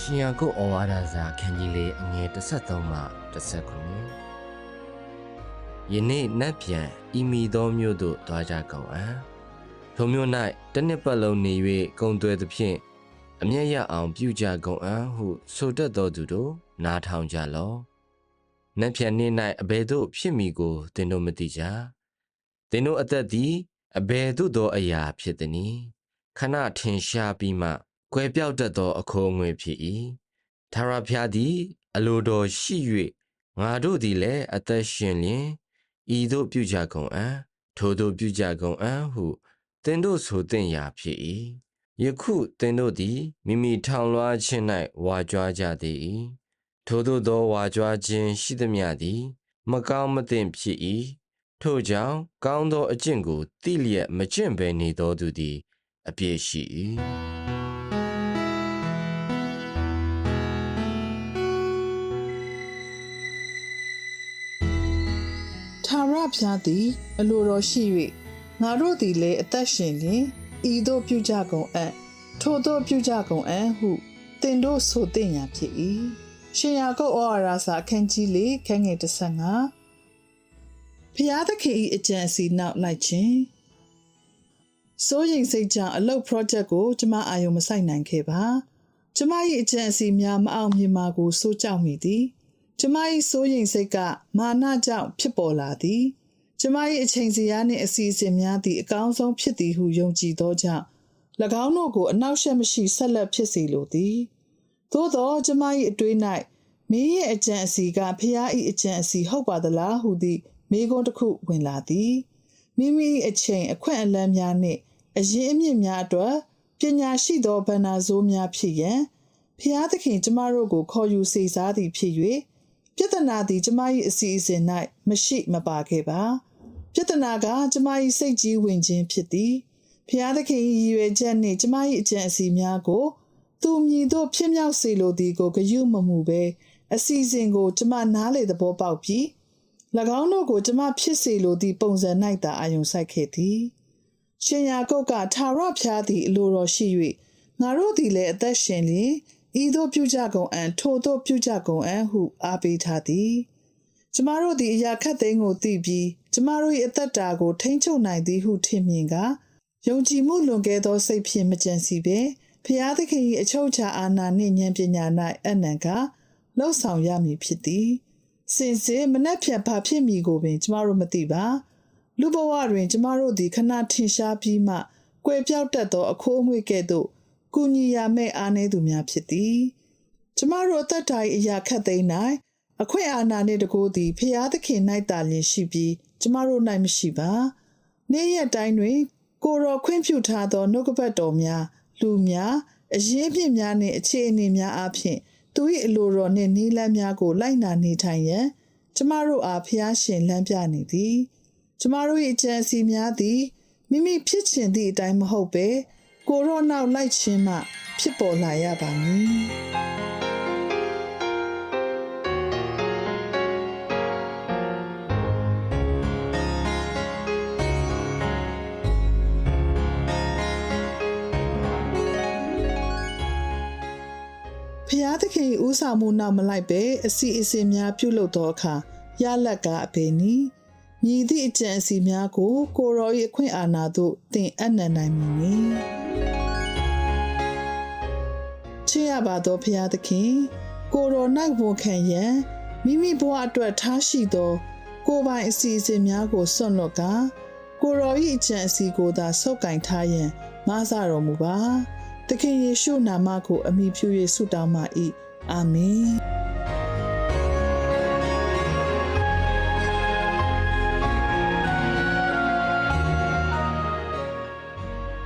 ရှင်ရကုတ်ဩဝါဒစာခန်းကြီးလေးအငယ်33မှ39ယနေ့နတ်ပြန်ဤမီသောမြို့သို့တွားကြကုန်အံ့ထိုမြို့၌တစ်နှစ်ပတ်လုံးနေ၍ဂုံသွဲသဖြင့်အမျက်ရအောင်ပြုကြကုန်အံ့ဟု ဆိုတတ်သောသူတို့နားထောင်ကြလော့နတ်ပြန်နေ့၌အဘယ်သို့ဖြစ်မည်ကိုသင်တို့မသိကြသင်တို့အသက်သည်အဘယ်သို့သောအရာဖြစ်သနည်းခဏထင်ရှားပြီးမှ ကွယ်ပြောက်တတ်သော အခိုးအငွေဖြစ်၏ထာဝရဘုရားသည် အလိုတော်ရှိ၍ငါတို့သည်လည်းအသက်ရှင်လျင်ဤသို့ပြုကြကုန်အံ့ထိုသို့ပြုကြကုန်အံ့ဟုသင်တို့ဆိုသင့်ရာဖြစ်၏ယခုသင်တို့သည်မိမိထောင်လွှားခြင်း၌ဝါကြွားကြသည်၏ထိုသို့သောဝါကြွားခြင်းရှိသမျှသည် မကောင်းမသင့်ဖြစ်၏ထို့ကြောင့်ကောင်းသောအကျင့်ကိုတိလျက်မကျင့်ဘဲနေသောသူသည် အပြည့်ရှိ၏။ ထာဝရဘုရားသည် အလိုတော်ရှိ၍ငါတို့သည်လည်းအသက်ရှင်လျင်ဤသို့ပြုကြကုန်အံ့ထို့သောပြုကြကုန်အံ့ဟုသင်တို့ဆိုသင့်ရာဖြစ်၏ရှင်ယာကုပ်ဩဝါဒစာအခန်းကြီး၄ခန်းငယ်15ဖျားသခင်၏အကြံအစီနောက်လိုက်ခြင်းစိုးရိမ်စိတ်ကြောင့်အလုပ် project ကိုကျမအာရုံမစိုက်နိုင်ခဲ့ပါကျမ၏အကြံအစီများမအောင်မြင်ပါကိုစိုးကြောက်မိသည် ကျမ၏စိုးရိမ်စိတ်ကမာနကြောင့်ဖြစ်ပေါ်လာသည်ကျမ၏အချိန်စရာနှင့်အစီအစဉ်များသည့်အကောင်းဆုံးဖြစ်သည်ဟုယုံကြည်သောကြောင့်၎င်းတို့ကိုအနောက်ရှက်မရှိဆက်လက်ဖြစ်စေလိုသည်သို့သောကျမ၏အတွေး၌မင်းရဲ့အကြံအစီကဖျား၏အကြံအစီဟုတ်ပါသလားဟုသည့်မေးခွန်းတစ်ခုဝင်လာသည်မိမိ၏အချိန်အခွင့်အလမ်းများနှင့်အရင်းအမြစ်များအတွက်ပညာရှိသောဗန္နာဇိုးများဖြစ်ရန်ဖျားသခင်ကျမတို့ကိုခေါ်ယူစေစားသည်ဖြစ်၍ ပြဿနာသည်ကျမ၏အစီအစဉ်၌မရှိမပါခဲ့ပါပြဿနာကကျမ၏စိတ်ကြီးဝင်ခြင်းဖြစ်သည်ဖျားသခင်၏ရည်ရွယ်ချက်နှင့်ကျမ၏အကြံအစီများကို သူမြည်သို့ဖြစ်မြောက်စေလိုသည်ကိုဂရုမမူဘဲအစီအစဉ်ကို ကျမနားလေသဘောပေါက်ပြီး၎င်းတို့ကိုကျမဖြစ်စေလိုသည့်ပုံစံ၌သာအာရုံစိုက်ခဲ့သည်ရှင်ယာကုတ်ကထာဝရဘုရားသည်အလိုတော်ရှိ၍ငါတို့သည်လည်းအသက်ရှင်လျင် ဤသို့ပြုကြကုန်အံ့ထို့သို့ပြုကြကုန်အံ့ဟုအားပေးထားသည်ကျမတို့သည်အရာခတ်သိမ်းကိုသိပြီးကျမတို့၏အသက်တာကိုထိမ့်ချုပ်နိုင်သည်ဟုထင်မြင်ကယုံကြည်မှုလွန်ကဲသောစိတ်ဖြင့်မကြံစီဘဲဖျားသခင်၏အချုပ်အခြာအာဏာနှင့်ဉာဏ်ပညာ၌အနံကလှုပ်ဆောင်ရမည်ဖြစ်သည်စင်စစ်မနှက်ဖြတ်ဘာဖြစ်မည်ကိုပင် ကျမတို့မသိပါလူဘဝတွင် ကျမတို့သည်ခဏထင်ရှားပြီးမှကွယ်ပြောက်တတ်သောအခိုးအငွေ့ကဲ့သို့ ကုညီရမဲ့အားနည်းသူများဖြစ်သည်ကျမတို့အသက်တာ၏အရာခတ်သိမ်း၌အခွင့်အာဏာနှင့်တကိုးသည်ဖျားသခင်၌တာလျင်ရှိပြီးကျမတို့၌မရှိပါနေ့ရက်တိုင်းတွင် ကိုယ်တော်ခွင့်ပြုထားသောနှုတ်ကပတ်တော်များလူများအရေးပြစ်များနှင့်အခြေအနေများအပြင်သူ၏အလိုတော်နှင့်နီးလန်းများကိုလိုက်နာနေထိုင်ရန်ကျမတို့အားဖျားရှင်လမ်းပြနေသည် ကျမတို့၏အကြံအစီများသည်မိမိဖြစ်ချင်သည့်အတိုင်းမဟုတ်ပဲ ကိုရောနောက်လိုက်ခြင်းမှဖြစ်ပေါ်လာရပါမည်ဖျားသခင်၏ဦးဆောင်မှုနောက်မလိုက်ပဲအစီအစဉ်များပြုလုပ်သောအခါရလတ်ကအပေနီ မြည်သည့်အကြံအစီများကို ကိုရော၏အခွင့်အာဏာသို့တင်အပ်နှံနိုင်မည်နီချစ်ရပါသောဖျားသခင် ကိုရော၌ဝန်ခံရန်မိမိဘဝအတွက်ထားရှိသော ကိုယ်ပိုင်အစီအစဉ်များကိုစွန့်လွတ်ကာကိုရော၏အကြံအစီကိုသာဆုပ်ကင်ထားရန်မဆတော်မူပါသခင်ယေရှုနာမကိုအမိပြု၍ဆုတောင်းပါ၏အာမင်